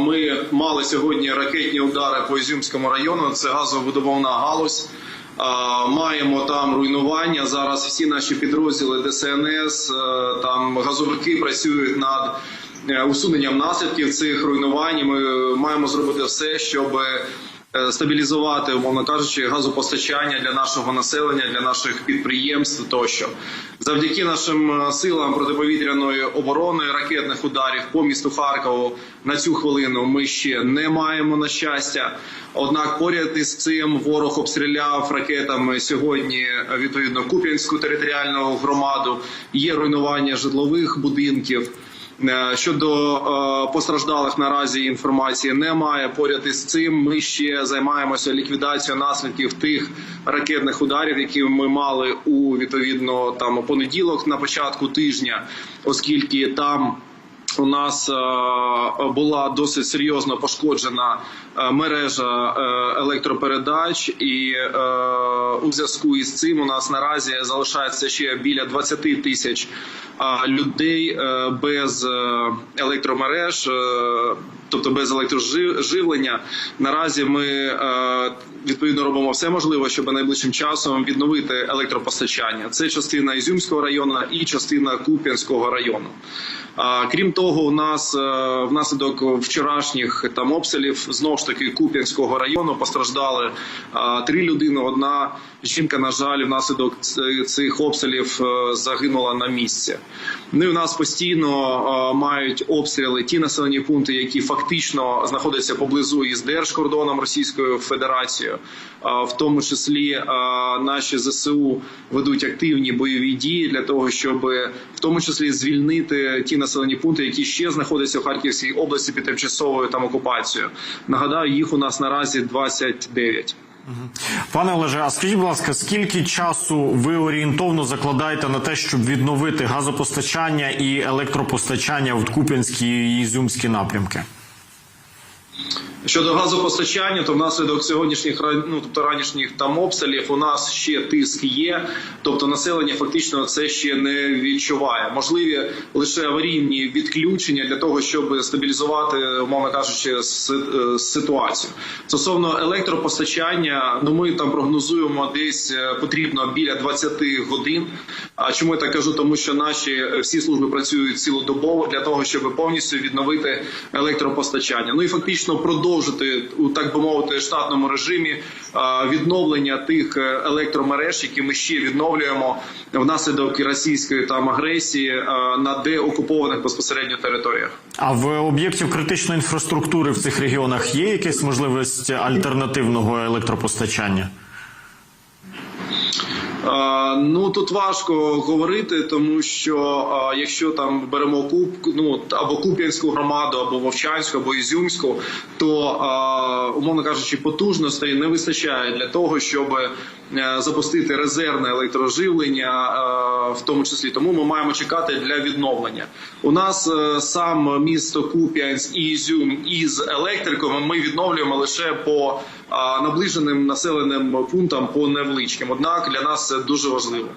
Ми мали сьогодні ракетні удари по Ізюмському району. Це газовидобувна галузь. Маємо там руйнування. Зараз всі наші підрозділи ДСНС, е, там газовики працюють над е, усуненням наслідків цих руйнувань. Ми маємо зробити все, щоб стабілізувати, умовно кажучи, газопостачання для нашого населення, для наших підприємств тощо. Завдяки нашим е, силам протиповітряної оборони ракетних ударів по місту Харкову на цю хвилину ми ще не маємо на щастя. Однак, поряд із цим ворог обстріляв ракетами сьогодні е, відповідно Куп'янську територіальну громаду. Є руйнування житлових будинків. Е, Щодо е, постраждалих наразі інформації немає. Поряд із цим ми ще займаємося ліквідацією наслідків тих ракетних ударів, які ми мали у відповідно там понеділок на початку тижня, оскільки там. У нас е, була досить серйозно пошкоджена е, мережа е, електропередач, і у зв'язку із цим у нас наразі залишається ще біля 20 тисяч людей без електромереж, тобто без електроживлення. Наразі ми відповідно робимо все можливе, щоб найближчим часом відновити електропостачання. Це частина Ізюмського району і частина Куп'янського району. Крім того, у нас е, внаслідок вчорашніх там обстрілів знову ж таки Куп'янського району постраждали три людини. Одна жінка, на жаль, внаслідок цих обстрілів е, загинула на місці. Ну і у нас постійно е, мають обстріли ті населені пункти, які фактично знаходяться поблизу із держкордоном Російською Федерацією, А, в тому числі е, наші ЗСУ ведуть активні бойові дії для того, щоб в тому числі звільнити ті населені пункти, які ще знаходяться в Харківській області під тимчасовою там окупацією. Нагадаю, їх у нас наразі 29. Пане Олеже, а скажіть, будь ласка, скільки часу ви орієнтовно закладаєте на те, щоб відновити газопостачання і електропостачання в Куп'янській і Ізюмській напрямки? Щодо газопостачання, то внаслідок сьогоднішніх ну, тобто ранішніх там обстрілів у нас ще тиск є. Тобто населення фактично це ще не відчуває. Можливі лише аварійні відключення для того, щоб стабілізувати, умовно кажучи, е, ситуацію. Стосовно електропостачання, ну ми там прогнозуємо десь е, потрібно біля 20 годин. А чому я так кажу? Тому що наші е, всі служби працюють цілодобово для того, щоб повністю відновити електропостачання. Ну і фактично продовжити у так би мовити штатному режимі відновлення тих е, електромереж, які ми ще відновлюємо внаслідок російської там агресії на деокупованих безпосередньо територіях. А в об'єктів критичної інфраструктури в цих регіонах є якась можливість альтернативного електропостачання? А, Ну тут важко говорити, тому що а, якщо там беремо Куб, ну або Куп'янську громаду, або Вовчанську, або Ізюмську, то а, умовно кажучи, потужностей не вистачає для того, щоб е, запустити резервне електроживлення, в тому числі тому ми маємо чекати для відновлення. У нас е, сам місто Куп'янськ і Ізюм із електриками ми відновлюємо лише по наближеним населеним пунктам по невеличким. Однак для нас це дуже важливо.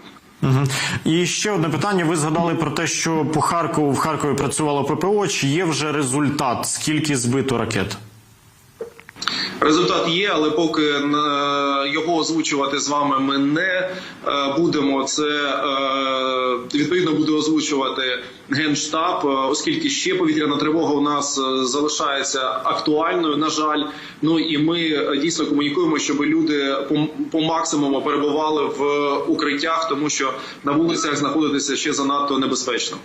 Угу. І ще одне питання. Ви згадали про те, що по Харкову в Харкові працювало ППО. Чи є вже результат? Скільки збито ракет? Результат є, але поки е, його озвучувати з вами ми не е, будемо. Це е, відповідно буде озвучувати генштаб, оскільки ще повітряна тривога у нас залишається актуальною. На жаль, ну і ми дійсно комунікуємо, щоб люди по максимуму перебували в укриттях, тому що на вулицях знаходитися ще занадто небезпечно.